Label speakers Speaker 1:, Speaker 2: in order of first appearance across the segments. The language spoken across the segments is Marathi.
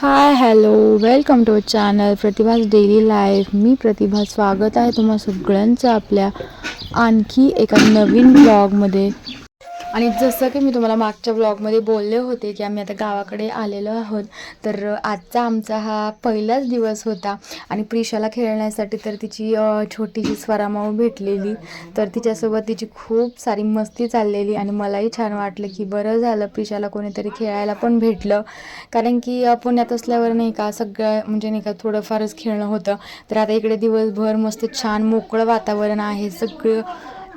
Speaker 1: Hi hello welcome to channel Pratibha's daily life मी प्रतिभा. स्वागत आहे तुम्हा सगळ्यांचं आपल्या आणखी एका नवीन ब्लॉगमध्ये आणि जसं की मी तुम्हाला मागच्या ब्लॉगमध्ये बोलले होते की आम्ही आता गावाकडे आलेलो आहोत तर आजचा आमचा हा पहिलाच दिवस होता आणि प्रिशाला खेळण्यासाठी तर तिची छोटीशी स्वरामाऊ भेटलेली तर तिच्यासोबत तिची खूप सारी मस्ती चाललेली आणि मलाही छान वाटलं की बरं झालं प्रिशाला कोणीतरी खेळायला पण भेटलं. कारण की पुण्यात असल्यावर नाही का सगळं म्हणजे नाही का थोडंफारच खेळणं होतं. तर आता इकडे दिवसभर मस्त छान मोकळं वातावरण आहे सगळं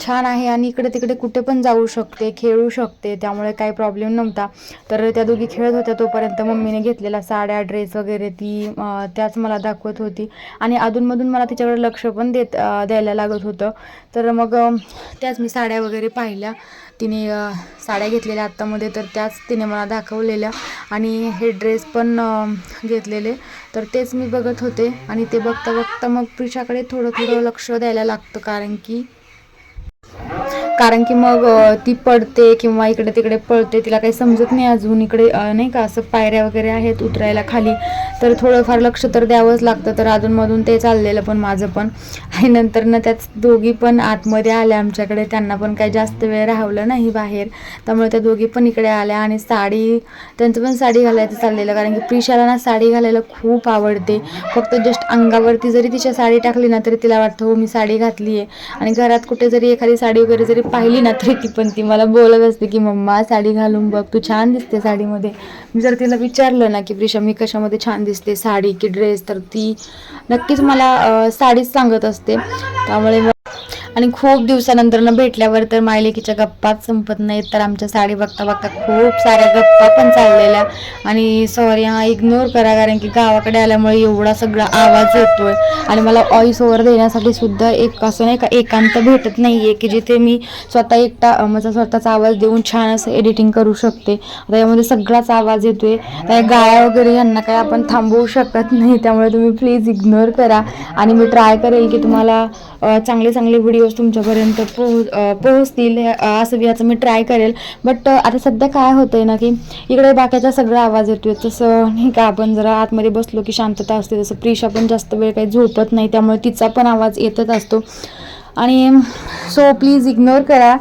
Speaker 1: छान आहे आणि इकडे तिकडे कुठे पण जाऊ शकते खेळू शकते त्यामुळे काही प्रॉब्लेम नव्हता. तर त्या दोघी खेळत होत्या तोपर्यंत मम्मीने घेतलेला साड्या ड्रेस वगैरे ती त्याच मला दाखवत होती. आणि अधूनमधून मला तिच्याकडे लक्ष पण देत द्यायला लागत होतं. तर मग त्याच मी साड्या वगैरे पाहिल्या. तिने साड्या घेतलेल्या आत्तामध्ये तर त्याच तिने मला दाखवलेल्या. आणि हे ड्रेस पण घेतलेले. तर तेच मी बघत होते. आणि ते बघता बघता मग प्रिशाकडे थोडं थोडं लक्ष द्यायला लागतं कारण की कारण की मग ती पडते किंवा इकडे तिकडे पळते तिला काही समजत नाही अजून. इकडे नाही का असं पायऱ्या वगैरे आहेत उतरायला खाली. तर थोडंफार लक्ष तर द्यावंच लागतं. तर अधूनमधून ते चाललेलं पण माझं पण. आणि नंतर ना त्याच दोघी पण आतमध्ये आल्या आमच्याकडे. त्यांना पण काही जास्त वेळ राहवलं नाही बाहेर. त्यामुळे त्या दोघी पण इकडे आल्या आणि साडी त्यांचं पण साडी घालायचं चाललेलं. कारण की प्रिशाला ना साडी घालायला खूप आवडते. फक्त जस्ट अंगावरती जरी तिच्या साडी टाकली ना तरी तिला वाटतं हो मी साडी घातली आहे आणि घरात कुठे जरी एखादी साडी वगैरे जरी पाहिली ना तरी ती पण ती मला बोलत असते की मम्मा साडी घालून बघ तू छान दिसते साडीमध्ये. मी जर तिला विचारलं ना की प्रिशा मी कशामध्ये छान दिसते साडी की ड्रेस? तर ती नक्कीच मला साडीच सांगत असते. त्यामुळे आणि खूप दिवसानंतर भेटल्यावर तर मायलेकीच्या गप्पाच संपत नाहीत. तर आमच्या साडी बघता बघता खूप साऱ्या गप्पा पण चाललेल्या. आणि सॉरी हा इग्नोर करा कारण की गावाकडे आल्यामुळे एवढा सगळा आवाज येतोय. आणि मला ऑइस ओव्हर देण्यासाठी सुद्धा एक असं नाही का एकांत भेटत नाही आहे की जिथे मी स्वतः एकटा माझा स्वतःचा आवाज देऊन छान असं एडिटिंग करू शकते. आता यामध्ये सगळाच आवाज येतोय. त्या गाळ्या वगैरे यांना काय आपण थांबवू शकत नाही. त्यामुळे तुम्ही प्लीज इग्नोर करा. आणि मी ट्राय करेल की तुम्हाला चांगले चांगले व्हिडिओ व्हिडिओज तुमच्यापर्यंत पोहोच पोहोचतील असं याचं मी ट्राय करेल. बट आता सध्या काय होतं आहे ना की इकडे बाकीचा सगळा आवाज येतो आहे तसं नाही का आपण जरा आतमध्ये बसलो की शांतता असते. तसं प्रिशा पण जास्त वेळ काही झोपत नाही त्यामुळे तिचा पण आवाज येतच असतो. आणि सो प्लीज इग्नोर करा.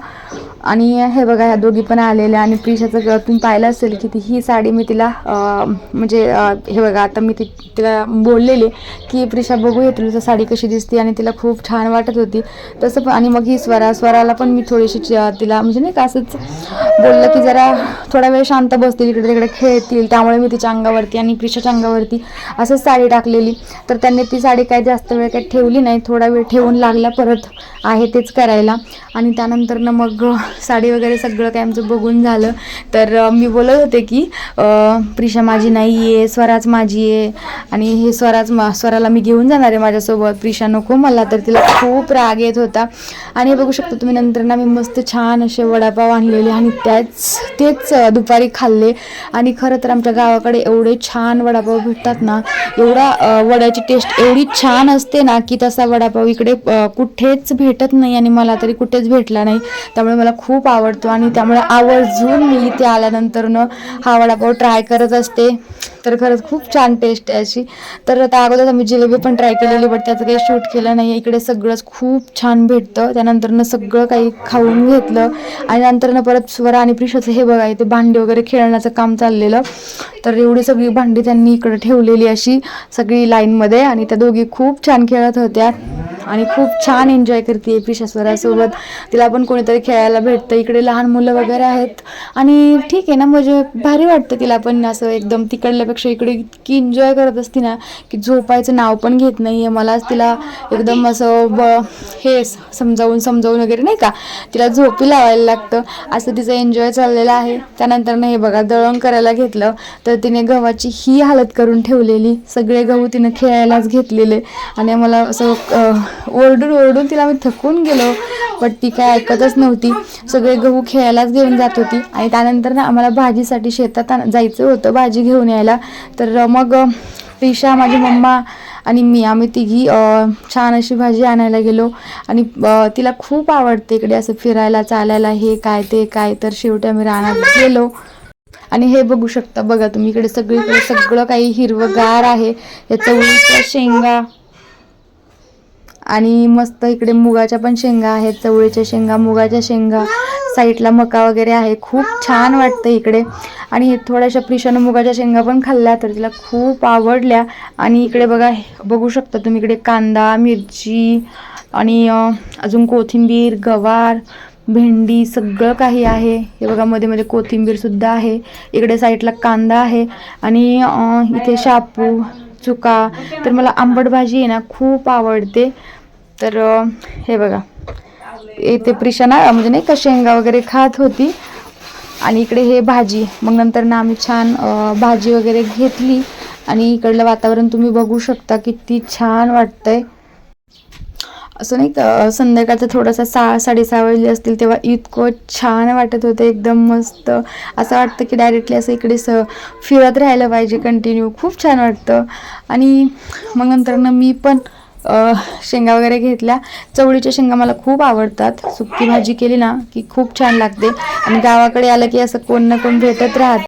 Speaker 1: आणि हे बघा ह्या दोघी पण आलेल्या आणि प्रिशाचं तुम्ही पाहिलं असेल की ती ही साडी मी तिला म्हणजे हे बघा आता मी ती तिला बोललेले की प्रिशा बघूया तुला साडी कशी दिसते आणि तिला खूप छान वाटत होती. तसं पण आणि मग ही स्वरा स्वराला पण मी थोडीशी च- तिला म्हणजे नाही का असंच बोललं की जरा थोडा वेळ शांत बसतील इकडे तिकडे खेळतील. त्यामुळे मी तिच्या अंगावरती आणि प्रिशाच्या अंगावरती असंच साडी टाकलेली. तर त्यांनी ती साडी काय जास्त वेळ काही ठेवली नाही थोडा वेळ ठेवून लागला परत. आहे तेच करायला. आणि त्यानंतरनं मग साडी वगैरे सगळं काय आमचं बघून झालं. तर मी बोलत होते की प्रिशा माझी नाही आहे स्वराज माझी आहे. आणि हे स्वराज मा स्वराला मी घेऊन जाणार आहे माझ्यासोबत. प्रिशा नको मला तर तिला खूप राग येत होता. आणि बघू शकता तुम्ही नंतर ना मी मस्त छान असे वडापाव आणलेले आणि त्याच तेच दुपारी खाल्ले. आणि खरं तर आमच्या गावाकडे एवढे छान वडापाव भेटतात ना एवढा वड्याची टेस्ट एवढी छान असते ना की तसा वडापाव इकडे कुठेच भेटत नाही आणि मला तरी कुठेच भेटला नाही. त्यामुळे मला खूप आवडतो आणि त्यामुळे आवर्जून मी इथे आल्यानंतरनं हा वडापाव ट्राय करत असते. तर खरंच खूप छान टेस्ट आहे अशी. तर आता अगोदर आम्ही जिलेबी पण ट्राय केलेली बट त्याचं काही शूट केलं नाही इकडे सगळंच खूप छान भेटतं. त्यानंतरनं सगळं काही खाऊन घेतलं. आणि नंतरनं परत स्वर आणि प्रिशाचं हे बघा इथे भांडी वगैरे खेळण्याचं काम चाललेलं. तर एवढी सगळी भांडी त्यांनी इकडे ठेवलेली अशी सगळी लाईनमध्ये आणि त्या दोघी खूप छान खेळत होत्या. आणि खूप छान एन्जॉय करते प्रिशास्वरासोबत तिला पण कोणीतरी खेळायला भेटतं. इकडे लहान मुलं वगैरे आहेत. आणि ठीक आहे ना म्हणजे भारी वाटतं तिला पण असं एकदम तिकडल्यापेक्षा इकडे इतकी एन्जॉय करत असते ना की झोपायचं नाव पण घेत नाही आहे मलाच तिला एकदम असं ब हे समजावून समजावून वगैरे नाही का तिला झोपी लावायला लागतं. असं तिचं एन्जॉय चाललेलं आहे. त्यानंतर हे बघा दळण करायला घेतलं. तर तिने गव्हाची ही हालत करून ठेवलेली. सगळे गहू तिने खेळायलाच घेतलेले. आणि मला असं ओरडून ओरडून तिला मी थकून गेलो. बट ती काय ऐकतच नव्हती. सगळे गहू खेळायलाच घेऊन जात होती. आणि त्यानंतर ना आम्हाला भाजीसाठी शेतात जायचं होतं भाजी घेऊन यायला. तर मग अं, प्रिशा माझी मम्मा आणि मी आम्ही तिघी छान अशी भाजी आणायला गेलो. आणि तिला खूप आवडते इकडे असं फिरायला चालायला हे काय ते काय. तर शेवटी आम्ही रानात गेलो. आणि हे बघू शकता बघा तुम्ही इकडे सगळीकडे सगळं काही हिरवंगार आहे. या चवळीच्या शेंगा आणि मस्त इकडे मुगाच्या पण शेंगा आहेत चवळीच्या शेंगा मुगाच्या शेंगा. साईडला मका वगैरे आहे खूप छान वाटतं इकडे. आणि थोड्याशा प्रिशानं मुगाच्या शेंगा पण खाल्ल्या तर तिला खूप आवडल्या. आणि इकडे बघा बघू शकता तुम्ही इकडे कांदा मिरची आणि अजून कोथिंबीर गवार भेंडी सगळं काही आहे. हे बघा मध्ये मध्ये कोथिंबीरसुद्धा आहे. इकडे साईडला कांदा आहे. आणि इथे शापू चुका. तर मला आंबट भाजी आहे ना खूप आवडते. तर हे बघा. इथे प्रिशाना म्हणजे नाही का शेंगा वगैरे खात होती. आणि इकडे हे भाजी. मग नंतर ना आम्ही छान भाजी वगैरे घेतली. आणि इकडलं वातावरण तुम्ही बघू शकता किती छान वाटतंय. असं नाही का संध्याकाळचं थोडंसं सहा साडेसहा वाजले असतील तेव्हा इतकं छान वाटत होतं. एकदम मस्त. असं वाटतं की डायरेक्टली असं इकडे स फिरत राहायला पाहिजे कंटिन्यू. खूप छान वाटतं. आणि मग नंतर ना मी पण शेंगा वगैरे घेतल्या. चवळीच्या शेंगा मला खूप आवडतात. सुकी भाजी केली ना की खूप छान लागते. आणि गावाकडे आलं की असं कोण ना कोण भेटत राहत.